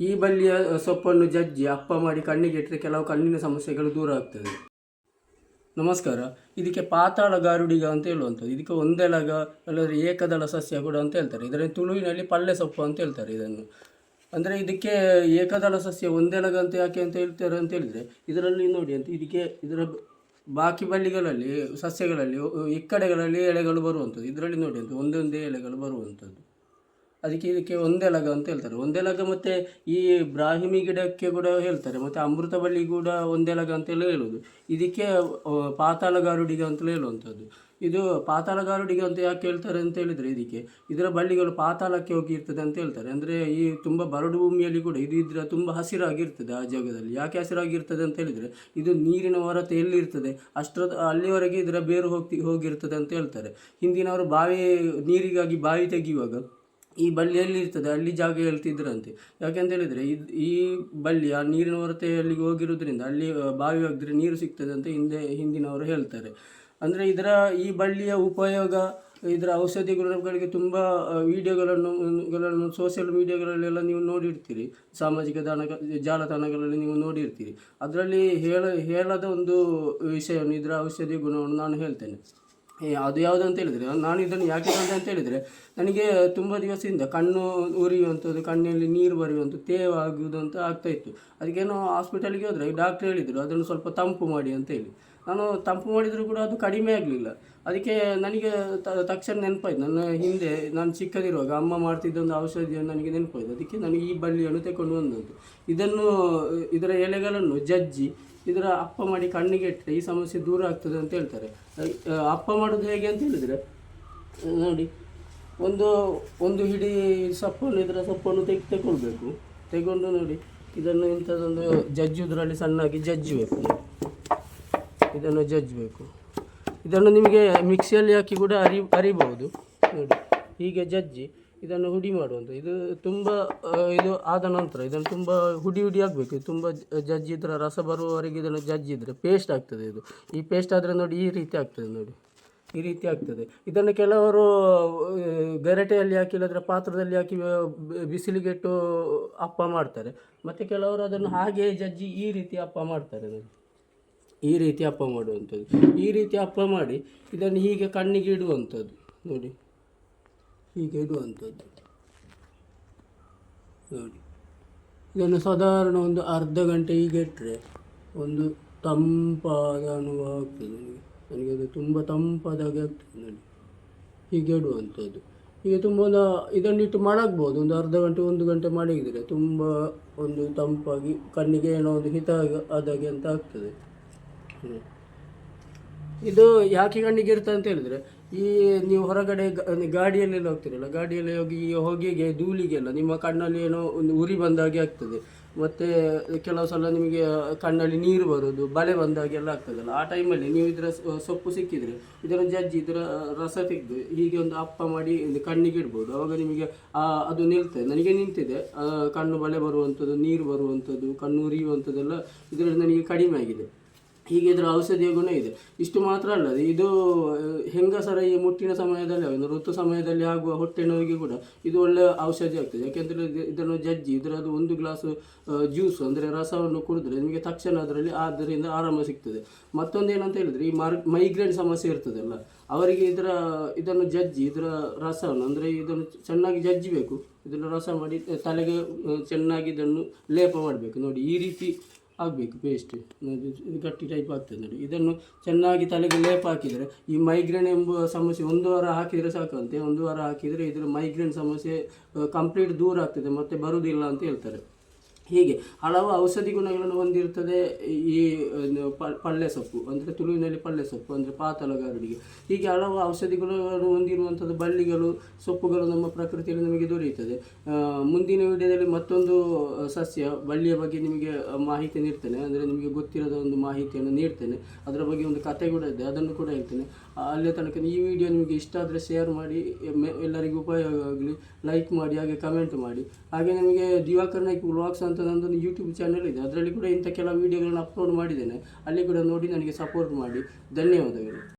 ಈ ಬಳ್ಳಿಯ ಸೊಪ್ಪನ್ನು ಜಜ್ಜಿ ಅಪ್ಪ ಮಾಡಿ ಕಣ್ಣಿಗೆ ಇಟ್ಟರೆ ಕೆಲವು ಕಣ್ಣಿನ ಸಮಸ್ಯೆಗಳು ದೂರ ಆಗ್ತದೆ. ನಮಸ್ಕಾರ. ಇದಕ್ಕೆ ಪಾತಾಳ ಗಾರುಡಿಗ ಅಂತ ಹೇಳುವಂಥದ್ದು. ಇದಕ್ಕೆ ಒಂದೆಲಗ ಅಲ್ಲದ್ರೆ ಏಕದಳ ಸಸ್ಯ ಕೂಡ ಅಂತ ಹೇಳ್ತಾರೆ. ಇದರ ತುಳುವಿನಲ್ಲಿ ಪಲ್ಲೆ ಸೊಪ್ಪು ಅಂತ ಹೇಳ್ತಾರೆ ಇದನ್ನು. ಅಂದರೆ ಇದಕ್ಕೆ ಏಕದಳ ಸಸ್ಯ ಒಂದೆಲಗ ಅಂತ ಯಾಕೆ ಅಂತ ಹೇಳ್ತಾರೆ ಅಂತ ಹೇಳಿದರೆ, ಇದರಲ್ಲಿ ನೋಡಿ ಅಂತ ಇದಕ್ಕೆ ಇದರ ಬಾಕಿ ಬಳ್ಳಿಗಳಲ್ಲಿ ಸಸ್ಯಗಳಲ್ಲಿ, ಇಕ್ಕಡೆಗಳಲ್ಲಿ ಕಡೆಗಳಲ್ಲಿ ಎಲೆಗಳು ಬರುವಂಥದ್ದು. ಇದರಲ್ಲಿ ನೋಡಿ ಅಂತ ಒಂದೊಂದೇ ಎಲೆಗಳು ಬರುವಂಥದ್ದು. ಅದಕ್ಕೆ ಇದಕ್ಕೆ ಒಂದೆಲಗ ಅಂತ ಹೇಳ್ತಾರೆ. ಒಂದೇ ಲಗ ಮತ್ತು ಈ ಬ್ರಾಹಿಮಿ ಗಿಡಕ್ಕೆ ಕೂಡ ಹೇಳ್ತಾರೆ. ಮತ್ತು ಅಮೃತ ಬಳ್ಳಿ ಕೂಡ ಒಂದೇ ಲಗ ಅಂತೇಳಿ ಹೇಳೋದು. ಇದಕ್ಕೆ ಪಾತಾಳಗಾರುಡಿಗೆ ಪಾತಾಳ ಗಾರುಡಿಗ ಅಂತಲೇ ಹೇಳುವಂಥದ್ದು. ಇದು ಪಾತಾಳಗಾರುಡಿಗೆ ಅಂತ ಯಾಕೆ ಹೇಳ್ತಾರೆ ಅಂತ ಹೇಳಿದರೆ ಇದಕ್ಕೆ. ಇದರ ಬಳ್ಳಿಗಳು ಪಾತಾಳಕ್ಕೆ ಹೋಗಿ ಇರ್ತದೆ ಅಂತ ಹೇಳ್ತಾರೆ. ಅಂದರೆ ಈ ತುಂಬ ಬರಡು ಭೂಮಿಯಲ್ಲಿ ಕೂಡ ಇದು ಇದ್ರೆ ತುಂಬ ಹಸಿರಾಗಿರ್ತದೆ ಆ ಜಾಗದಲ್ಲಿ. ಯಾಕೆ ಹಸಿರಾಗಿರ್ತದೆ ಅಂತ ಹೇಳಿದರೆ ಇದು ನೀರಿನ ಹೊರತೆ ಎಲ್ಲಿರ್ತದೆ? ಅಷ್ಟರ ಅಲ್ಲಿವರೆಗೆ ಇದರ ಬೇರು ಹೋಗ್ತಿ, ಹೋಗಿರ್ತದೆ ಅಂತ ಹೇಳ್ತಾರೆ. ಹಿಂದಿನವರು ಬಾವಿ, ನೀರಿಗಾಗಿ ಬಾವಿ ತೆಗೆಯುವಾಗ ಈ ಬಳ್ಳಿ ಎಲ್ಲಿ ಇರ್ತದೆ ಅಲ್ಲಿ ಜಾಗ ಹೇಳ್ತಿದ್ರಂತೆ ಯಾಕೆಂತ ಹೇಳಿದರೆ, ಇದು ಈ ಬಳ್ಳಿ ಆ ನೀರಿನ ಹೊರತೆಯಲ್ಲಿಗೆ ಹೋಗಿರೋದ್ರಿಂದ ಅಲ್ಲಿ ಬಾವಿ ಹೋಗಿದ್ರೆ ನೀರು ಸಿಗ್ತದೆ ಅಂತ ಹಿಂದೆ, ಹಿಂದಿನವರು ಹೇಳ್ತಾರೆ. ಅಂದರೆ ಇದರ ಈ ಬಳ್ಳಿಯ ಉಪಯೋಗ, ಇದರ ಔಷಧಿ ಗುಣಗಳಿಗೆ ತುಂಬ ವಿಡಿಯೋಗಳನ್ನು, ಗಳನ್ನು ಸೋಷಿಯಲ್ ಮೀಡಿಯಾಗಳಲ್ಲೆಲ್ಲ ನೀವು ನೋಡಿರ್ತೀರಿ. ಸಾಮಾಜಿಕ ತಾಣ, ಜಾಲತಾಣಗಳಲ್ಲಿ ನೀವು ನೋಡಿರ್ತೀರಿ. ಅದರಲ್ಲಿ ಹೇಳ, ಹೇಳದ ಒಂದು ವಿಷಯವನ್ನು, ಇದರ ಔಷಧಿ ಗುಣವನ್ನು ನಾನು ಹೇಳ್ತೇನೆ. ಅದು ಯಾವುದು ಅಂತ ಹೇಳಿದರೆ, ನಾನು ಇದನ್ನು ಯಾಕೆ ಅಂತ ಹೇಳಿದರೆ, ನನಗೆ ತುಂಬ ದಿವಸದಿಂದ ಕಣ್ಣು ಉರಿಯುವಂಥದ್ದು, ಕಣ್ಣಲ್ಲಿ ನೀರು ಬರೆಯುವಂಥದ್ದು ತೇವ ಆಗುವುದು ಅಂತ ಆಗ್ತಾಯಿತ್ತು ಅದಕ್ಕೇನೋ ಹಾಸ್ಪಿಟಲ್ಗೆ ಹೋದರೆ ಡಾಕ್ಟ್ರ್ ಹೇಳಿದರು, ಅದನ್ನು ಸ್ವಲ್ಪ ತಂಪು ಮಾಡಿ ಅಂತ ಹೇಳಿ. ನಾನು ತಂಪು ಮಾಡಿದರೂ ಕೂಡ ಅದು ಕಡಿಮೆ ಆಗಲಿಲ್ಲ. ಅದಕ್ಕೆ ನನಗೆ ತಕ್ಷಣ ನೆನಪಾಯ್ತು. ನನ್ನ ಹಿಂದೆ ನಾನು ಚಿಕ್ಕದಿರುವಾಗ ಅಮ್ಮ ಮಾಡ್ತಿದ್ದ ಒಂದು ಔಷಧಿಯನ್ನು ನನಗೆ ನೆನಪಾಯ್ತು. ಅದಕ್ಕೆ ನನಗೆ ಈ ಬಳ್ಳಿಯನ್ನು ತಗೊಂಡು ಬಂದದ್ದು ಇದನ್ನು, ಇದರ ಎಲೆಗಳನ್ನು ಜಜ್ಜಿ ಇದರ ಅಪ್ಪ ಮಾಡಿ ಕಣ್ಣಿಗೆ ಇಟ್ಟರೆ ಈ ಸಮಸ್ಯೆ ದೂರ ಆಗ್ತದೆ ಅಂತ ಹೇಳ್ತಾರೆ. ಅಪ್ಪ ಮಾಡೋದು ಹೇಗೆ ಅಂತ ಹೇಳಿದರೆ ನೋಡಿ, ಒಂದು ಒಂದು ಹಿಡಿ ಸೊಪ್ಪನ್ನು, ಇದರ ಸೊಪ್ಪನ್ನು ತೆಗೆ ತಗೊಳ್ಬೇಕು ತೆಗೊಂಡು ನೋಡಿ, ಇದನ್ನು ಇಂಥದ್ದೊಂದು ಜಜ್ಜುದರಲ್ಲಿ ಸಣ್ಣಾಗಿ ಜಜ್ಜಬೇಕು. ಇದನ್ನು ಜಜ್ಜಬೇಕು. ಇದನ್ನು ನಿಮಗೆ ಮಿಕ್ಸಿಯಲ್ಲಿ ಹಾಕಿ ಕೂಡ ಅರಿ, ಅರಿಬಹುದು. ನೋಡಿ, ಹೀಗೆ ಜಜ್ಜಿ ಇದನ್ನು ಹುಡಿ ಮಾಡುವಂಥ ಇದು ತುಂಬ ಇದು ಆದ ನಂತರ ಇದನ್ನು ತುಂಬ ಹುಡಿ ಹುಡಿ ಆಗಬೇಕು. ತುಂಬ ಜಜ್ಜಿದ್ರೆ ರಸ ಬರುವವರೆಗೆ ಇದನ್ನು ಜಜ್ಜಿದ್ರೆ ಪೇಸ್ಟ್ ಆಗ್ತದೆ ಇದು. ಈ ಪೇಸ್ಟ್ ಆದರೆ ನೋಡಿ ಈ ರೀತಿ ಆಗ್ತದೆ ನೋಡಿ. ಈ ರೀತಿ ಆಗ್ತದೆ. ಇದನ್ನು ಕೆಲವರು ಗರಟೆಯಲ್ಲಿ ಹಾಕಿ ಇಲ್ಲದ್ರೆ ಪಾತ್ರದಲ್ಲಿ ಹಾಕಿ ಬಿಸಿಲಿಗೆಟ್ಟು ಅಪ್ಪ ಮಾಡ್ತಾರೆ. ಮತ್ತು ಕೆಲವರು ಅದನ್ನು ಹಾಗೆಯೇ ಜಜ್ಜಿ ಈ ರೀತಿ ಅಪ್ಪ ಮಾಡ್ತಾರೆ ನೋಡಿ. ಈ ರೀತಿ ಅಪ್ಪ ಮಾಡುವಂಥದ್ದು. ಈ ರೀತಿ ಅಪ್ಪ ಮಾಡಿ ಇದನ್ನು ಹೀಗೆ ಕಣ್ಣಿಗೆ ಇಡುವಂಥದ್ದು. ನೋಡಿ. ಹೀಗೆ ಇಡುವಂಥದ್ದು. ನೋಡಿ. ಇದನ್ನು ಸಾಧಾರಣ ಒಂದು ಅರ್ಧ ಗಂಟೆ ಹೀಗೆ ಇಟ್ಟರೆ ಒಂದು ತಂಪಾದ ಅನುಭವ ಆಗ್ತದೆ ನನಗೆ. ನನಗೆ ಅದು ತುಂಬ ತಂಪಾದಾಗೆ ಆಗ್ತದೆ ನೋಡಿ. ಹೀಗೆ ಇಡುವಂಥದ್ದು. ಹೀಗೆ ತುಂಬ ಒಂದು ಇದನ್ನಿಟ್ಟು ಮಡಗ್ಬೋದು. ಒಂದು ಅರ್ಧ ಗಂಟೆ, ಒಂದು ಗಂಟೆ ಮಾಡಿದರೆ ತುಂಬ ಒಂದು ತಂಪಾಗಿ ಕಣ್ಣಿಗೆ ಏನೋ ಒಂದು ಹಿತ ಆದಾಗೆ ಅಂತ ಆಗ್ತದೆ. ಇದು ಯಾಕೆ ಕಣ್ಣಿಗೆ ಇರ್ತದೆ ಅಂತ ಹೇಳಿದ್ರೆ ಈ ನೀವು ಹೊರಗಡೆ ಗಾಡಿಯಲ್ಲೆಲ್ಲ ಹೋಗ್ತಿರಲ್ಲ? ಗಾಡಿಯಲ್ಲಿ ಹೋಗಿ ಈ ಹೊಗೆಗೆ, ಧೂಳಿಗೆಲ್ಲ ನಿಮ್ಮ ಕಣ್ಣಲ್ಲಿ ಏನೋ ಒಂದು ಉರಿ ಬಂದಾಗೆ ಆಗ್ತದೆ. ಮತ್ತು ಕೆಲವು ಸಲ ನಿಮಗೆ ಕಣ್ಣಲ್ಲಿ ನೀರು ಬರೋದು, ಬಲೆ ಬಂದಾಗೆಲ್ಲ ಆಗ್ತದಲ್ಲ. ಆ ಟೈಮಲ್ಲಿ ನೀವು ಇದರ ಸೊಪ್ಪು ಸಿಕ್ಕಿದರೆ, ಇದರ ಜಜ್ಜಿ, ಇದರ ರಸ ತೆಗೆದು ಹೀಗೆ ಒಂದು ಅಪ್ಪ ಮಾಡಿ ಕಣ್ಣಿಗೆ ಇಡ್ಬೋದು. ಆವಾಗ ನಿಮಗೆ ಅದು ನಿಲ್ತದೆ. ನನಗೆ ನಿಂತಿದೆ. ಕಣ್ಣು ಬಲೆ ಬರುವಂಥದ್ದು, ನೀರು ಬರುವಂಥದ್ದು, ಕಣ್ಣು ಉರಿಯುವಂಥದ್ದೆಲ್ಲ ಇದರಲ್ಲಿ ನನಗೆ ಕಡಿಮೆ ಆಗಿದೆ. ಹೀಗೆ ಇದರ ಔಷಧಿಯ ಗುಣ ಇದೆ. ಇಷ್ಟು ಮಾತ್ರ ಅಲ್ಲದೆ ಇದು ಹೆಂಗಸರ ಈ ಮುಟ್ಟಿನ ಸಮಯದಲ್ಲಿ, ಒಂದು ಋತು ಸಮಯದಲ್ಲಿ ಆಗುವ ಹೊಟ್ಟೆ ನೋವಿಗೆ ಕೂಡ ಇದು ಒಳ್ಳೆಯ ಔಷಧಿ ಆಗ್ತದೆ. ಯಾಕೆಂದರೆ ಇದನ್ನು ಜಜ್ಜಿ ಇದರದ್ದು ಒಂದು ಗ್ಲಾಸ್ ಜ್ಯೂಸ್, ಅಂದರೆ ರಸವನ್ನು ಕುಡಿದ್ರೆ ನಿಮಗೆ ತಕ್ಷಣ ಅದರಲ್ಲಿ ಆದ್ದರಿಂದ ಆರಾಮ ಸಿಗ್ತದೆ. ಮತ್ತೊಂದು ಏನಂತ ಹೇಳಿದ್ರೆ, ಈ ಮಾರ್, ಮೈಗ್ರೇನ್ ಸಮಸ್ಯೆ ಇರ್ತದಲ್ಲ, ಅವರಿಗೆ ಇದರ, ಇದನ್ನು ಜಜ್ಜಿ, ಇದರ ರಸವನ್ನು, ಅಂದರೆ ಇದನ್ನು ಚೆನ್ನಾಗಿ ಜಜ್ಜಬೇಕು. ಇದನ್ನು ರಸ ಮಾಡಿ, ತಲೆಗೆ ಚೆನ್ನಾಗಿ ಇದನ್ನು ಲೇಪ ಮಾಡಬೇಕು. ನೋಡಿ, ಈ ರೀತಿ ಆಗಬೇಕು ಪೇಸ್ಟ್ ಇದು ಗಟ್ಟಿ ಟೈಪ್ ಆಗ್ತದೆ ನೋಡಿ. ಇದನ್ನು ಚೆನ್ನಾಗಿ ತಲೆಗೆ ಲೇಪ ಹಾಕಿದರೆ, ಈ ಮೈಗ್ರೇನ್ ಎಂಬ ಸಮಸ್ಯೆ ಒಂದು ವಾರ ಹಾಕಿದರೆ ಸಾಕಂತೆ. ಒಂದು ವಾರ ಹಾಕಿದರೆ ಇದರ ಮೈಗ್ರೇನ್ ಸಮಸ್ಯೆ ಕಂಪ್ಲೀಟ್ ದೂರ ಆಗ್ತದೆ, ಮತ್ತು ಬರುವುದಿಲ್ಲ ಅಂತ ಹೇಳ್ತಾರೆ. ಹೀಗೆ? ಹಲವು ಔಷಧಿ ಗುಣಗಳನ್ನು ಹೊಂದಿರ್ತದೆ ಈ ಪಳ್ಳೆ ಸೊಪ್ಪು, ಅಂದರೆ ತುಳುವಿನಲ್ಲಿ ಪಲ್ಲೆ ಸೊಪ್ಪು, ಅಂದರೆ ಪಾತಲಗಾರರಿಗೆ. ಹೀಗೆ ಹಲವು ಔಷಧಿ ಗುಣಗಳನ್ನು ಹೊಂದಿರುವಂಥದ್ದು ಬಳ್ಳಿಗಳು, ಸೊಪ್ಪುಗಳು ನಮ್ಮ ಪ್ರಕೃತಿಯಲ್ಲಿ ನಮಗೆ ದೊರೆಯುತ್ತದೆ. ಮುಂದಿನ ವಿಡಿಯೋದಲ್ಲಿ ಮತ್ತೊಂದು ಸಸ್ಯ ಬಳ್ಳಿಯ ಬಗ್ಗೆ ನಿಮಗೆ ಮಾಹಿತಿ ನೀಡ್ತೇನೆ, ಅಂದರೆ ನಿಮಗೆ ಗೊತ್ತಿರೋದ ಒಂದು ಮಾಹಿತಿಯನ್ನು ನೀಡ್ತೇನೆ. ಅದರ ಬಗ್ಗೆ ಒಂದು ಕತೆ ಕೂಡ ಇದೆ, ಅದನ್ನು ಕೂಡ ಹೇಳ್ತೇನೆ. ಅಲ್ಲೇ ತನಕ ಈ ವಿಡಿಯೋ ನಿಮಗೆ ಇಷ್ಟ ಆದರೆ ಶೇರ್ ಮಾಡಿ ಎಲ್ಲರಿಗೂ ಉಪಯೋಗ ಆಗಲಿ, ಲೈಕ್ ಮಾಡಿ, ಹಾಗೆ ಕಮೆಂಟ್ ಮಾಡಿ. ಹಾಗೆ ನಿಮಗೆ ದಿವಾಕರ್ ನಾಯ್ಕ್ ವ್ಲಾಗ್ಸ್ ಅಂತ ನಂದೊಂದು ಯೂಟ್ಯೂಬ್ ಚಾನಲ್ ಇದೆ. ಅದರಲ್ಲಿ ಕೂಡ ಇಂಥ ಕೆಲವು ವೀಡಿಯೋಗಳನ್ನು ಅಪ್ಲೋಡ್ ಮಾಡಿದ್ದೇನೆ. ಅಲ್ಲಿ ಕೂಡ ನೋಡಿ, ನನಗೆ ಸಪೋರ್ಟ್ ಮಾಡಿ. ಧನ್ಯವಾದಗಳು.